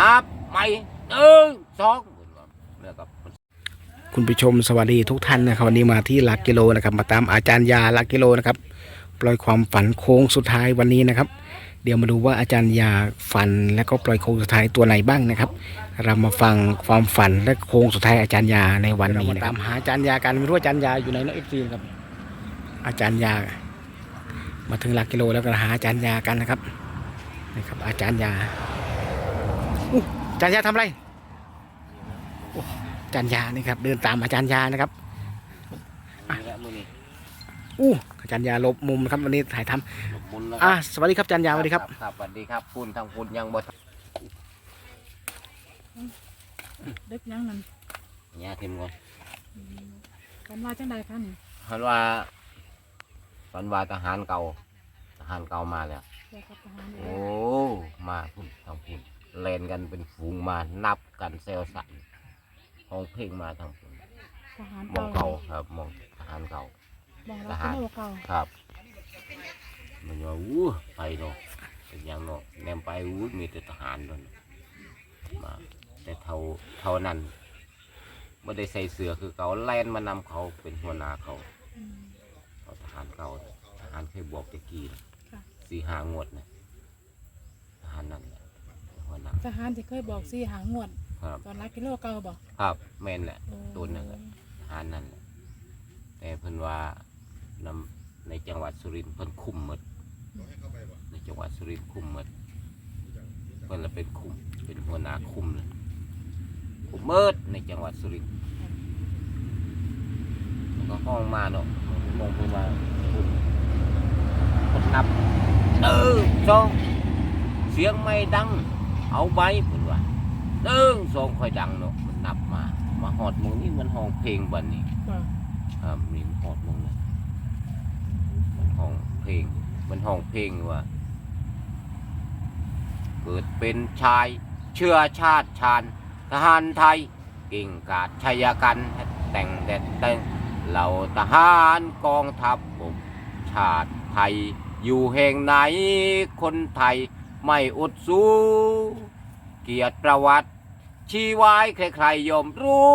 นับไม่หนึ่งสองเนี่ยครับคุณผู้ชมสวัสดีทุกท่านนะครับวันนี้มาที่หลักกิโลนะครับ มาตามอาจารย์ยาหลักกิโลนะครับ ปล่อยความฝันโค้งสุดท้ายวันนี้นะครับ เดี๋ยวมาดูว่าอาจารย์ยาฝันและก็ปล่อยโค้งสุดท้ายตัวไหนบ้างนะครับ เรามาฟังความฝันและโค้งสุดท้ายอาจารย์ยาในวันนี้นะครับตามหาอาจารย์ยากันไม่รู้ว่าอาจารย์ยาอยู่ไหนเนาะเอฟซีครับ อาจารย์ยา มาถึงหลักกิโลแล้วก็หาอาจารย์ยากันนะครับนะครับ อาจารย์ยา อู้อาจารย์ยาทำอะไรอาจารย์ยานี่ครับ เดินตามอาจารย์ยานะครับนี่แหละมือนี้อู้อาจารย์ยาหลบมุมนะครับวันนี้ถ่ายทำขอบคุณนะคอะรับสวัสดีครับอาจารย์ยาสวัสดีครับครับสวัสดีครับคุณทางคุณยังบ่เด็กยังนั่นเนี่ยทีมก่อนกันว่าจังใดคะนี่พันว่าพันว่าทหารเก่าทหารเก่ามาแล้วเกี่ยวกับทหารโอ้มาพุ่นทางพุ่น เล่นกันเป็นฝูงมานับกันเซลสันห้องเพลงมาทางพุ่นทหารมองเก่าครับมองทหารเก่า มองเราเป็นโลเก่าครับ มันว่าอู้ไปเนาะเป็นอย่างเนาะแนมไปอู้มีแต่ทหารนั่นมาแต่เท่าเท่านั้นไม่ได้ใส่เสื้อคือเขาแล่นมานำเขาเป็นหัวหน้าเขาอืม เขาทหารเก่าทหารเคยบอกตะกี้นะค่ะ สี่หางวดนะทหารนั่นแหละเป็น หัวหน้าทหารที่เคยบอกสี่หางวด ครับ ตอนรักกิโลเก่าบอกครับแม่นแหละโอ้ตัวนั่นแหละทหารนั่นแหละแต่เพิ่นว่านำในจังหวัดสุรินทร์เพิ่นคุมหมดในจังหวัดสุรินทร์คุมหมดเพิ่นละเป็นคุมเป็นหัวหน้าคุมเลยคุมเมิดในจังหวัดสุรินทร์มันก็ห้องมาเนาะมองเพิ่นมาคุมคนนับเออสองเสียงไม่ดัง เอาไปเพิ่นว่าหนึ่งสองค่อยดังเนาะมันนับมา มาหอดหมึงนี่มันห้องเพลงบันนี้บอกครับนี่มันหอดหมึงเลยมันห้องเพลง มันห้องเพลงว่า เกิดเป็นชายเชื้อชาติชาญทหารไทยกิ่งกาดชัยกันแต่งแดดแต่งเหล่าทหารกองทัพบกชาติไทยอยู่แห่งไหนคนไทย ไม่อดสู้ เกียรติประวัติ ชีวายใครๆยอมรู้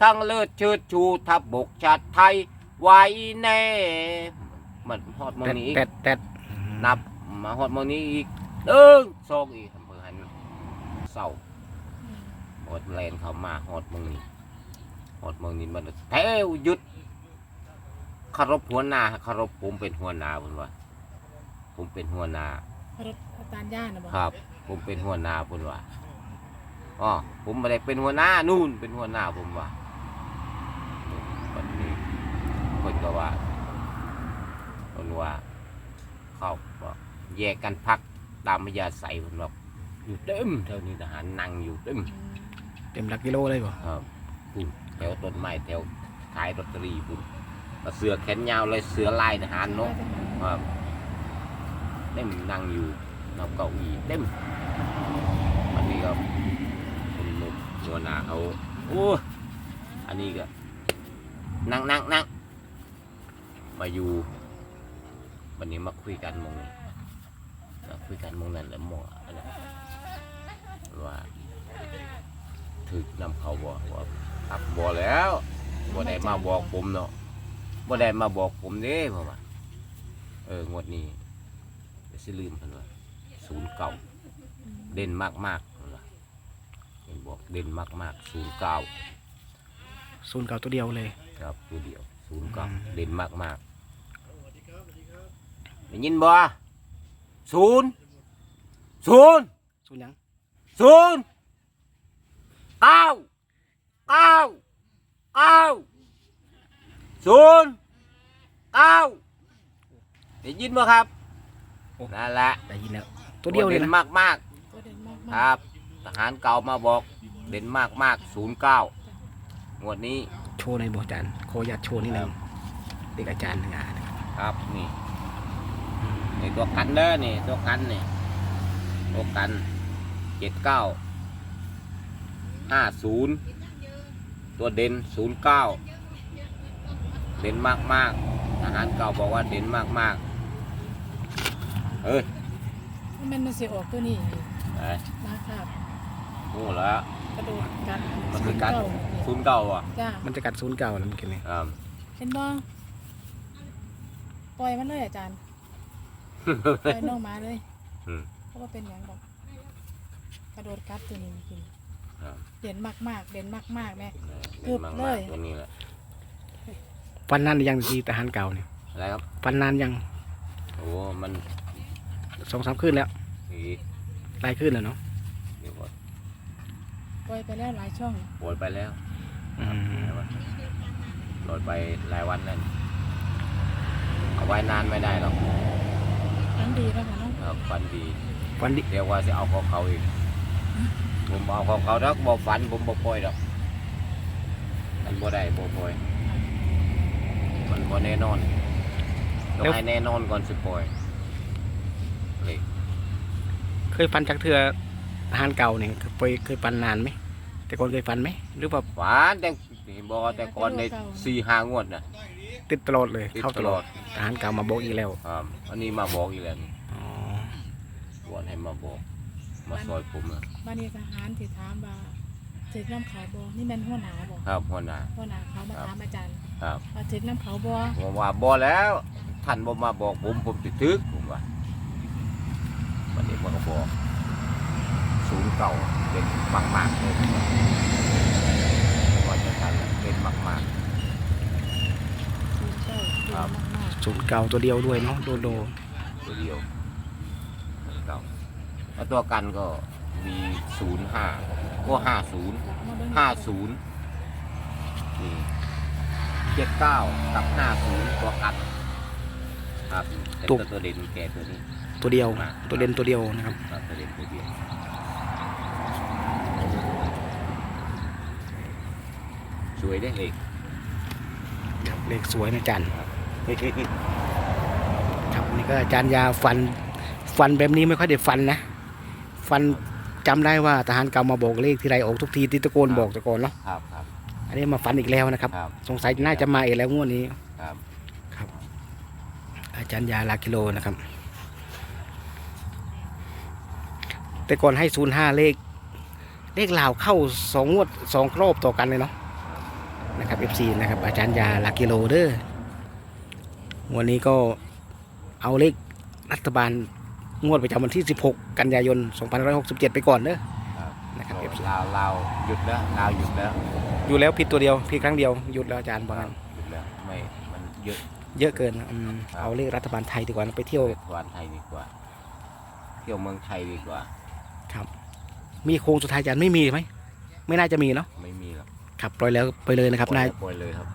ทั้งเลิศเชิดชูทัพบกชาติไทย ไว้แน่ มันฮอดมองแตดนี้อีก แตดแตดนับมาฮอดมองนี้อีกหนึ่งสองอีกอำเภอหันเศร้าฮอดแลนเข้ามาฮอดมองนี้ฮอดมองนี้มันแถวหยุดเคารพหัวหน้าเคารพผมเป็นหัวหน้าผมว่า ผมเป็นหัวหน้า รถอาจารย์ย่านะบอกครับ ผมเป็นหัวหน้าผมว่าอ๋อผมไม่ได้เป็นหัวหน้านู่นเป็นหัวหน้าผมว่าวันนี้คนก็ว่าคนว่าเขาบอกแยกกันพักตามพยาใส่ผมบอกอยู่เต็มแถวนี้ทหารนั่งอยู่เต็มเต็มหลักกิโลเลยบ่ครับปุ่นแถวต้นไม้แถวท้ายรถตอรีปุ่นก็เสือแขนยาวเลยเสือลายทหารเนาะครับเต็มนั่งอยู่นอกเก้าอี้เต็มอันนี้ก็คุณมุกหัวหน้าเขาโอ้อันนี้ก็นั่งนั่งนั่งมาอยู่วันนี้มาคุยกันมองนี้มาคุยกันมองนั้นแล้วมองอะไรว่าถึกนำเขาบอกว่าอักบอกแล้วบ่ได้มาบอกผมเนาะบ่ได้มาบอกผมเด้ผมว่าเอองวดนี้ สิลืมเพิ่นว่าศูนย์เก่าเด่นมากมากๆเพิ่นว่าเห็นบอกเด่นมากมากศูนย์เก้าศูนย์เก่าตัวเดียวเลย ครับตัวเดียวศูนย์เก้าอืมเด่นมากมากได้ยินบ่ศูนย์ศูนย์ศูนย์หยังศูนย์เก้าเก้าเก้าศูนย์เก้าได้ยินบ่ครับ นั่นแหละได้ยินแล้ว ตัวเดียวเลยด่นะนมากมากตัวเด่นมากๆๆครับ ทหารเก่ามาบอก เด่นมากมากศูนย์เก้างวดนี้โชว์ในอยบ่อาจารย์ขออนุญาตโชว์นิดนึงเด็กอาจารย์งานนะครับครับนี่นี่ตัวกันเด้อนี่ตัวกันนี่ตัวกันเจ็ดเก้าห้าศูนย์ตัวเด่นศูนย์เก้าเด่นมากมากๆทหารเก่าบอกว่าเด่นมากมากๆ เอ้ยมันมันเสียออกตัวนี้ไปนะครับงูแล้วกระโดดกัดมันคือกัดเาศูนย์เก่าอะจ้ามันจะกัดศูนย์เก่าแล้วเมื่อกี้นี้ครับเห็นบ่ปล่อยมันเลยอาจารย์ปล่อยน้องหมาเลยอืมเพราะว่าเป็นอย่างบอกกระโดดกัดตัวนี้กินครับเด่นมากๆเด่นมากๆแม่เล่นมากเลยๆตัวนี้แหละฟันนานหรือยังทีทหารเก่าเนี่ยอะไรครับ ฟันนานยังโอ้ มัน สองสามคืนแล้วอีหลายคืนแล้วเนาะเดี๋ยวก่อนปล่อยไปแล้วหลายช่องปวดไปแล้วอืมโหลดไปหลายวันนั่นเอาไว้นานไม่ได้หรอกนั้นดีแล้วค่ะเน้องครับฟันดีฟันดิเรียกว่าจะเอาของเขาอีกผมเอาของเขาถ้าบอกฝันผมบอกปล่อยหรอกมันบ่ได้บ่ปล่อยมันบ่แน่นอนต้องให้แน่นอนก่อนสิปล่อยเลย เคยฟันจากเถื่อทหารเก่าเนี่ยเคยเคยฟันนานไหมแต่ก่อนเคยฟันไหมหรือว่าฝันแต่บอกแต่ก่อนในสี่ห้างวดน่ะติดตลอดเลยติดเข้าตลอดตลอดทหารเก่ามาบอกอีกแล้วครับอันนี้มาบอกอีกแล้วนี่อ๋อวอนให้มาบอก มาซอยผมอะบ้านนี้ทหารที่ถามว่าถึกน้ำเขาบ่นี่แม่นหัวหน้าบ่ครับหัวหน้าหัวหน้าเขามาถามอาจารย์ครับว่าถึกน้ำเขาบ่ผมว่าบอแล้ว ท่านบ่มาบอกผมผมติดทึกผมว่า วันนี้มันก็บอกศูนย์เก่าเป็นมากๆเลยผมว่าว่าจะทันเป็นมากศูนย์เก้าครับเก่งมากศูนย์เก่าตัวเดียวด้วยเนาะโดโดๆตัวเดียวศูนย์เก่าแล้วตัวกันก็มีศูนย์ห้าก็ห้าศูนย์ๆมาเบิ่งห้าศูนย์นี่เจ็ดเก้ากับห้าศูนย์ตัวกันครับแต่ตัวตัวเด่นแกตัวนี้ ตัวเดียว ตัวเด่นตัวเดียวนะครับครับตัวเด่นตัวเดียวสวยได้เลยเลขสวยนะอาจารย์ครับนี่ก็อาจารย์ยาฟัน ฟันแบบนี้ไม่ค่อยได้ฟันนะ ฟันจำได้ว่าทหารเก่ามาบอกเลขที่ไรออกทุกทีที่ตะโกนบอกตะโกนเนาะครับครับอันนี้มาฟันอีกแล้วนะครับครับสงสัยน่าจะมาอีกแล้วงวดนี้ ครับอาจารย์ยาลากิโลนะครับ แต่ก่อนให้ศูนย์ห้าเลข เลขลาวเข้าสองงวดสองรอบต่อกันเลยเนาะนะครับ FC นะครับอาจารย์ยาลากิโลเด้อวันนี้ก็เอาเลขรัฐบาลงวดประจำวันที่ 16 กันยายน 2567 ไปก่อนเด้อครับนะครับโอ้ FC ลาวลาวหยุดแล้วลาวหยุดแล้วอยู่แล้วผิดตัวเดียวผิดครั้งเดียวหยุดแล้วอาจารย์บอกงั้นหยุดแล้วไม่มันเยอะเยอะเกินอืมครับเอาเลขรัฐบาลไทยดีกว่าไปเที่ยวไปทวนไทยดีกว่า เที่ยวเมืองไทยดีกว่า มีโค้งสุดท้ายอาจารย์ไม่มีไหมไม่น่าจะมีเนาะไม่มีหรอกครับปล่อยแล้วไปเลยนะครับปล่นาอยยปล่อยเลยครับ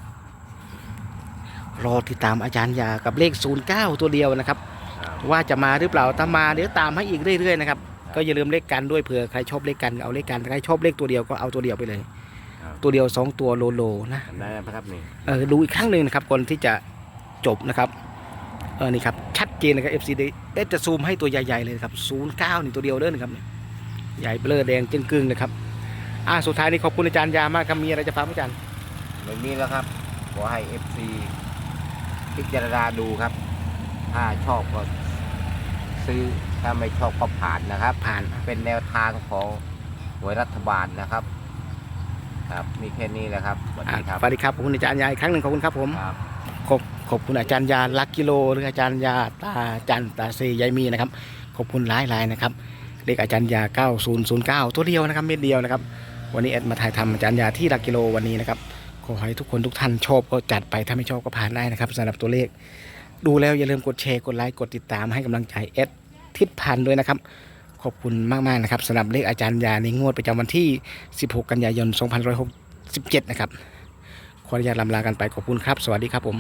รอติดตามอาจารย์ยากับเลข 09 ตัวเดียวนะครับ ครับว่าจะมาหรือเปล่าถ้ามาเดี๋ยวตามให้อีกเรื่อยๆนะครับก็อย่าลืมเลขกันด้วยเผื่อใครชอบเลขกันเอาเลขกันใครชอบเลขตัวเดียวก็เอาตัวเดียวไปเลย ครับ ตัวเดียว2ตัวโลโลนะ ทำได้ไหมครับนี่เออดูอีกครั้งหนึ่งนะครับก่อนที่จะจบนะครับเออนี่ครับชัดเจนนะครับ FC ได้เอ๊ะจะซูมให้ตัวใหญ่ๆเลยนะครับ09นี่ตัวเดียวเด้อนะครับเนี่ย ใหญ่เบลอแดงจึงกึ่งนะครับ อ่าสุดท้ายนี้ขอบคุณอาจารย์ยามากครับมีอะไรจะฝากอาจารย์ไม่มีแล้วครับขอให้ FC พิจารณาดูครับ ถ้าชอบก็ซื้อถ้าไม่ชอบก็ผ่านนะครับ ผ่านเป็นแนวทางของหวยรัฐบาลนะครับ ครับมีแค่นี้แหละครับสวัสอะดีครับสวัสดีครับขอบคุณอาจารย์ยาอีกครั้งหนึ่งขอบคุณครับผมครับขอบขอบคุณอาจารย์ยาลักกิโล หรืออาจารย์ยาตาจันตาเซยายมีนะครับ ขอบคุณหลายหลายๆนะครับ เลขอาจารย์ยา 9009 ตัวเดียวนะครับเม็ดเดียวนะครับ วันนี้แอดมาถ่ายทำอาจารย์ยาที่ลักกิโลวันนี้นะครับขอให้ทุกคนทุกท่านชอบก็จัดไปถ้าไม่ชอบก็ผ่านได้นะครับสำหรับตัวเลข ดูแล้วอย่าลืมกดแชร์กดไลค์กดติดตามให้กำลังใจแอดทิศพันธ์ด้วยนะครับขอบคุณมากๆนะครับสำหรับเลขอาจารย์ยาในงวดประจำวันที่ 16 กันยายน 2567 นะครับขออนุญาตลำลากันไปขอบคุณครับ สวัสดีครับผม